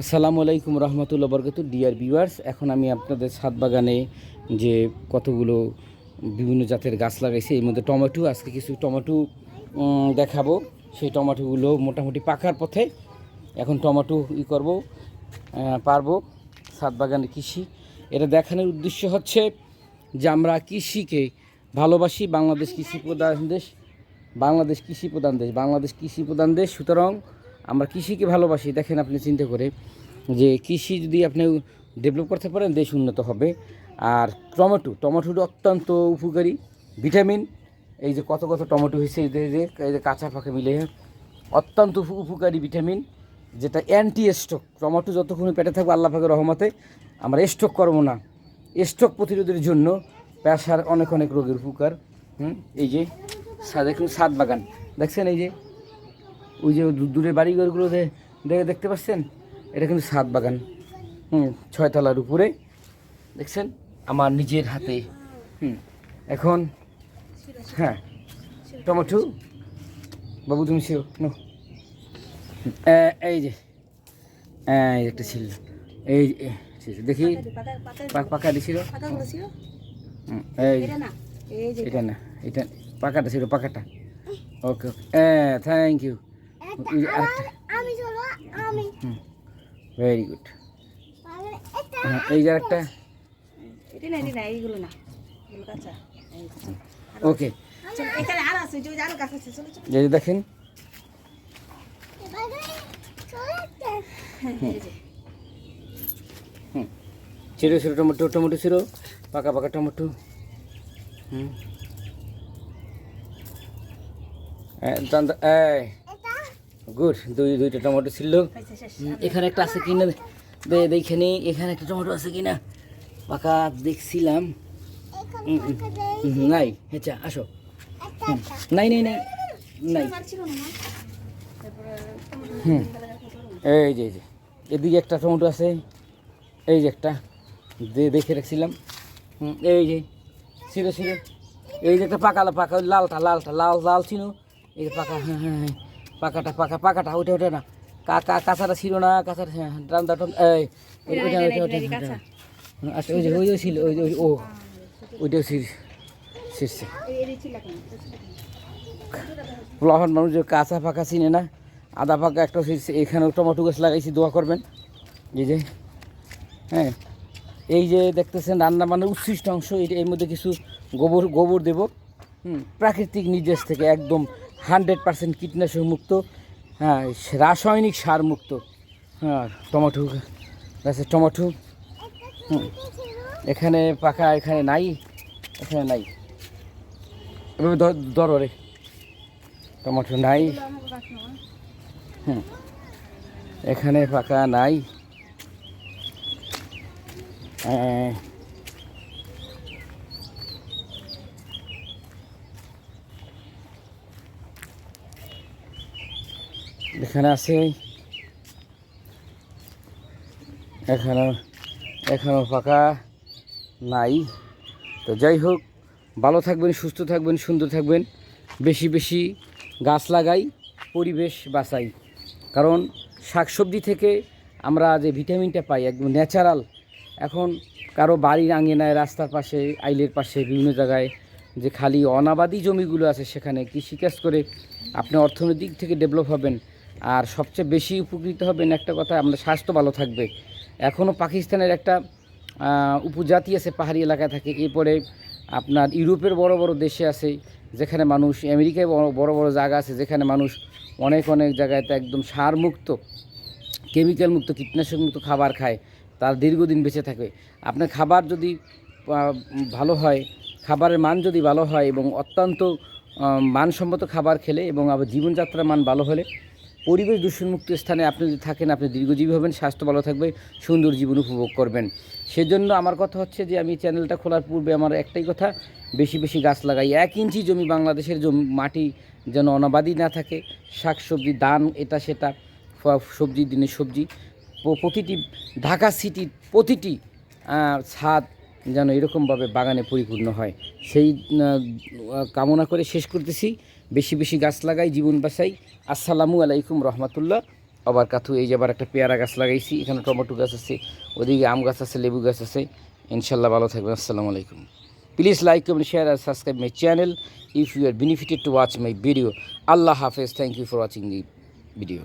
আসসালামু আলাইকুম রহমতুল্লাহ বরকত dear viewers এখন আমি আপনাদের ছাদ বাগানে যে কতগুলো বিভিন্ন জাতের গাছ লাগাইছি, এর মধ্যে টমেটো, আজকে কিছু টমেটো দেখাবো। সেই টমেটোগুলো মোটামুটি পাকার পথে এখন টমেটো ই করব পারব ছাদ বাগানে কৃষি। এটা দেখানোর উদ্দেশ্য হচ্ছে যে আমরা কৃষিকে ভালোবাসি, বাংলাদেশ কৃষি প্রধান দেশ, বাংলাদেশ কৃষি প্রধান দেশ, বাংলাদেশ কৃষি প্রধান দেশ। সুতরাং আমরা কৃষিকে ভালোবাসি, দেখেন আপনি চিন্তা করে যে কৃষি যদি আপনি ডেভেলপ করতে পারেন, দেশ উন্নত হবে। আর টমেটো, টমেটোটা অত্যন্ত উপকারী, ভিটামিন, এই যে কত কত টমেটো হয়েছে, এই যে, এই যে- কাঁচা পাকা মিলে অত্যন্ত উপকারী ভিটামিন, যেটা অ্যান্টি স্ট্রোক টমেটো যতক্ষণ পেটে থাকবে, আল্লাহ পাকের রহমতে আমরা স্ট্রোক করব না। স্ট্রোক প্রতিরোধের জন্য প্রেশার অনেক অনেক রোগের উপকার, হুম? এই যে দেখুন সাত বাগান। দেখছেন এই যে ওই যে দূরে বাড়িঘরগুলো দেখে দেখতে পাচ্ছেন? এটা কিন্তু সাত বাগান। হুম ছয়তলার উপরে। দেখছেন? আমার নিজের হাতে। হুম এখন হ্যাঁ। টমেটো। বাবু তুমি ছিল নো এই যে। এই একটা ছিল। এই যে, দেখি। পাকা দিছিল এই এটা না এটা পাকাটা ছিল পাকাটা। Okay okay. হ্যাঁ থ্যাংক ইউ আমি চলো আমি। ভেরি গুড এই যে একটা এটা না এটা না এইগুলো না এগুলো কাঁচা ওকে এই দেখেন। হ্যাঁ, ছিল ছিল টমেটো টমেটো ছিল পাকা পাকা টমেটো। হুম। এই। গুড দুই দুইটা টমেটো ছিল। এখানে একটা আছে কিনা? দে দেখে নি এখানে একটা টমেটো আছে কিনা? পাকা দেখছিলাম। নাই হেঁচা আসো। নাই নাই নাই নাই। হুম। এই যে এই যে এদিকে একটা টমেটো আছে এই যে একটা দেখে রাখছিলাম। হুম, এই যে ছিল ছিল। এই যে একটা পাকা পাকা লালটা লালটা লাল লাল ছিল। এই যে পাকা হ্যাঁ হ্যাঁ হ্যাঁ। পাকাটা পাকা পাকাটা ওইটা ওটা না কাকা কাঁচাটা ছিল না, কাঁচাটা হ্যাঁ ডান্ডা টন এই। কাঁচা। আচ্ছা ওই যে, ওই ছিল, ওই ওই- ও ওইটাও শীর্ষে? লহন মানুষ যে কাঁচা পাকা চিনে না, আদা পাকা একটা শীর্ষে এখানেও টমেটো গাছ লাগাইছি, দোয়া করবেন এই যে হ্যাঁ এই যে দেখতেছেন রান্না বান্নার উচ্ছিষ্ট অংশ এর মধ্যে কিছু গোবর গোবর দেব হুম, প্রাকৃতিক নির্দেশ থেকে একদম হান্ড্রেড পার্সেন্ট কীটনাশক মুক্ত হ্যাঁ রাসায়নিক সার মুক্ত। হ্যাঁ টমেটো গাছের টমেটো। এখানে পাকা, এখানে নাই এখানে নাই। এভাবে ধর রে। টমেটো নাই। হুম, এখানে পাকা নাই। এখানে আছে। এখানে, এখানেও ফাঁকা নাই। তো যাই হোক, ভালো থাকবেন, সুস্থ থাকবেন, সুন্দর থাকবেন। বেশি বেশি গাছ লাগাই, পরিবেশ বাঁচাই। কারণ শাকসবজি থেকে আমরা যে ভিটামিনটা পাই, একদম ন্যাচারাল, এখন কারও বাড়ির আঙিনায়, রাস্তার পাশে, আইলের পাশে, বিভিন্ন জায়গায় যে খালি অনাবাদি জমিগুলো আছে সেখানে কৃষিকাজ করে আপনি অর্থনৈতিক থেকে ডেভেলপ হবেন। আর সবচেয়ে বেশি উপকৃত হবেন একটা কথা, আমাদের স্বাস্থ্য ভালো থাকবে। এখনও পাকিস্তানের একটা উপজাতি আছে, পাহাড়ি এলাকায় থাকে। এরপরে আপনার ইউরোপের বড় বড় দেশে আছে, যেখানে মানুষ, আমেরিকায় বড় বড় জায়গা আছে, যেখানে মানুষ অনেক অনেক জায়গায় একদম সারমুক্ত কেমিক্যাল মুক্ত, কীটনাশক মুক্ত খাবার খায়, তার দীর্ঘদিন বেঁচে থাকে আপনার খাবার যদি ভালো হয়, খাবারের মান যদি ভালো হয় এবং অত্যন্ত মানসম্মত খাবার খেলে এবং আবার জীবনযাত্রার মান ভালো হলে পরিবেশ দূষণমুক্ত স্থানে আপনি যদি থাকেন, আপনি দীর্ঘজীবী হবেন, স্বাস্থ্য ভালো থাকবে, সুন্দর জীবন উপভোগ করবেন। সেজন্য আমার কথা হচ্ছে যে, আমি চ্যানেলটা খোলার পূর্বে আমার একটাই কথা, বেশি বেশি গাছ লাগাই। এক ইঞ্চি জমি বাংলাদেশের জমি, মাটি যেন অনাবাদি না থাকে শাক সবজি দান এটা সেটা সবজি, দিনের সবজি প্রতিটি ঢাকা সিটির প্রতিটি ছাদ যেন এরকমভাবে বাগানে পরিপূর্ণ হয়। সেই কামনা করে শেষ করতেছি। বেশি বেশি গাছ লাগাই, জীবন বাঁচাই। আসসালামু আলাইকুম রহমতুল্লাহ। আবার কাথু এই যে আবার একটা পেয়ারা গাছ লাগাইছি। এখানে টমেটো গাছ আছে, ওদিকে আম গাছ আছে, লেবু গাছ আছে। ইনশাল্লাহ ভালো থাকবেন। আসসালামু আলাইকুম। Please like comment share R subscribe my channel if you are benefited to watch my video আল্লাহ হাফেজ। Thank you for watching the video